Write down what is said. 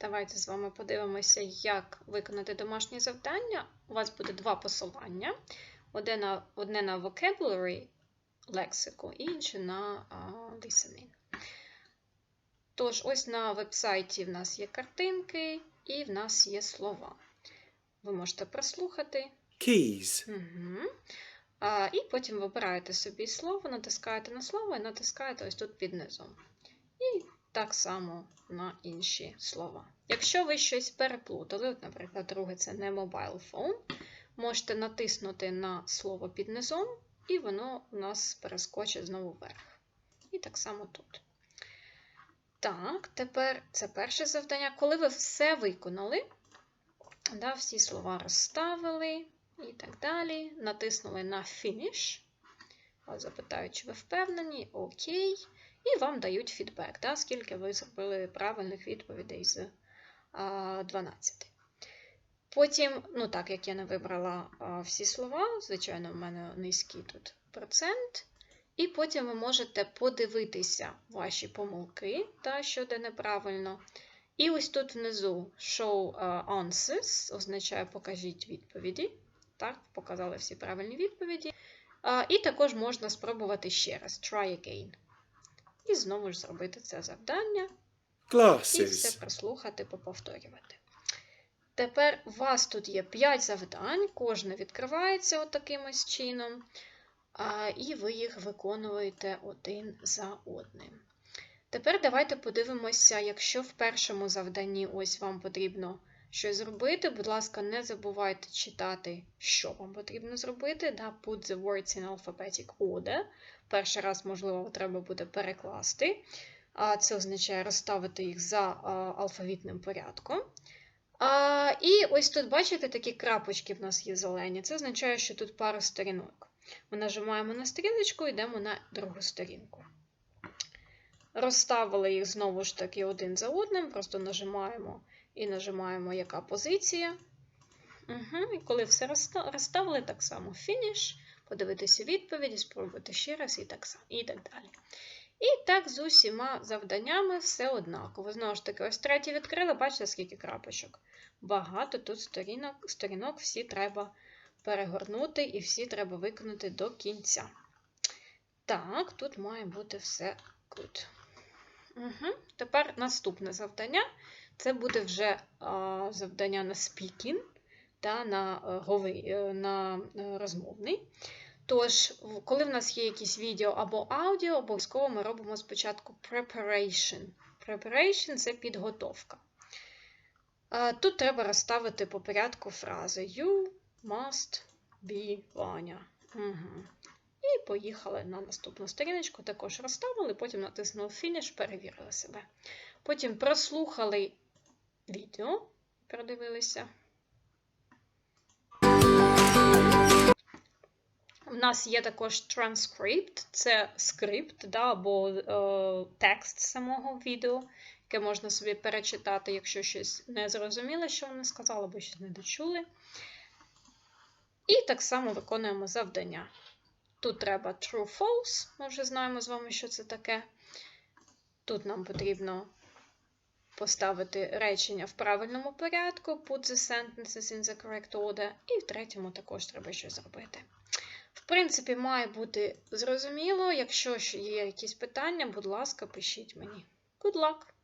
Давайте з вами подивимося, як виконати домашнє завдання. У вас буде два посилання: одне на, одне на vocabulary лексику, і інше на а, listening. Тож, ось на вебсайті в нас є картинки і в нас є слова. Ви можете прослухати. keys, Угу. А, і потім вибираєте собі слово, натискаєте на слово і натискаєте ось тут під низом. Так само на інші слова. Якщо ви щось переплутали, от, наприклад, друге це не mobile phone, можете натиснути на слово під низом, і воно у нас перескочить знову вверх. І так само тут. Так, тепер це перше завдання. Коли ви все виконали, да, всі слова розставили і так далі, натиснули на Finish. Вас запитають, чи ви впевнені, окей. І вам дають фідбек, да, скільки ви зробили правильних відповідей з 12. Потім, ну так як я не вибрала всі слова, звичайно, в мене низький тут процент. І потім ви можете подивитися ваші помилки, та, що де неправильно. І ось тут внизу Show Answers означає покажіть відповіді. Так, показали всі правильні відповіді. І також можна спробувати ще раз Try again. І знову ж зробити це завдання і все прослухати, поповторювати. Тепер у вас тут є 5 завдань, кожне відкривається отаким ось чином, і ви їх виконуєте один за одним. Тепер давайте подивимося, якщо в першому завданні ось вам потрібно щось зробити, будь ласка, не забувайте читати, що вам потрібно зробити. Да? Put the words in alphabetic order. Перший раз, можливо, треба буде перекласти. А Це означає розставити їх за алфавітним порядком. А, І ось тут, бачите, такі крапочки в нас є зелені. Це означає, що тут пара сторінок. Ми нажимаємо на сторіночку і йдемо на другу сторінку. Розставили їх знову ж таки один за одним, просто нажимаємо і нажимаємо, яка позиція. Угу. І коли все розставили, так само фініш, подивитися відповіді, спробувати ще раз і так, і так далі. І так з усіма завданнями все однаково. Знову ж таки, ось третє відкрили, бачите, скільки крапочок. Багато тут сторінок, сторінок всі треба перегорнути і всі треба виконати до кінця. Так, тут має бути все good. Угу. Тепер наступне завдання. Це буде вже а, завдання на speaking, та, на, е, гови, е, на е, розмовний. Тож, коли в нас є якісь відео або аудіо, обов'язково ми робимо спочатку preparation. Preparation це підготовка. Тут треба розставити по порядку фрази You must be Ваня. Угу. Поїхали на наступну сторіночку, також розставили, потім натиснули Finish, перевірили себе. Потім прослухали відео, передивилися. У нас є також transcript, це скрипт да, або е, текст самого відео, яке можна собі перечитати, якщо щось не зрозуміло, що вони сказали, або щось не дочули. І так само виконуємо завдання. Тут треба true-false, ми вже знаємо з вами, що це таке. Тут нам потрібно поставити речення в правильному порядку, put the sentences in the correct order, і в третьому також треба щось зробити. В принципі, має бути зрозуміло. Якщо є якісь питання, будь ласка, пишіть мені. Good luck!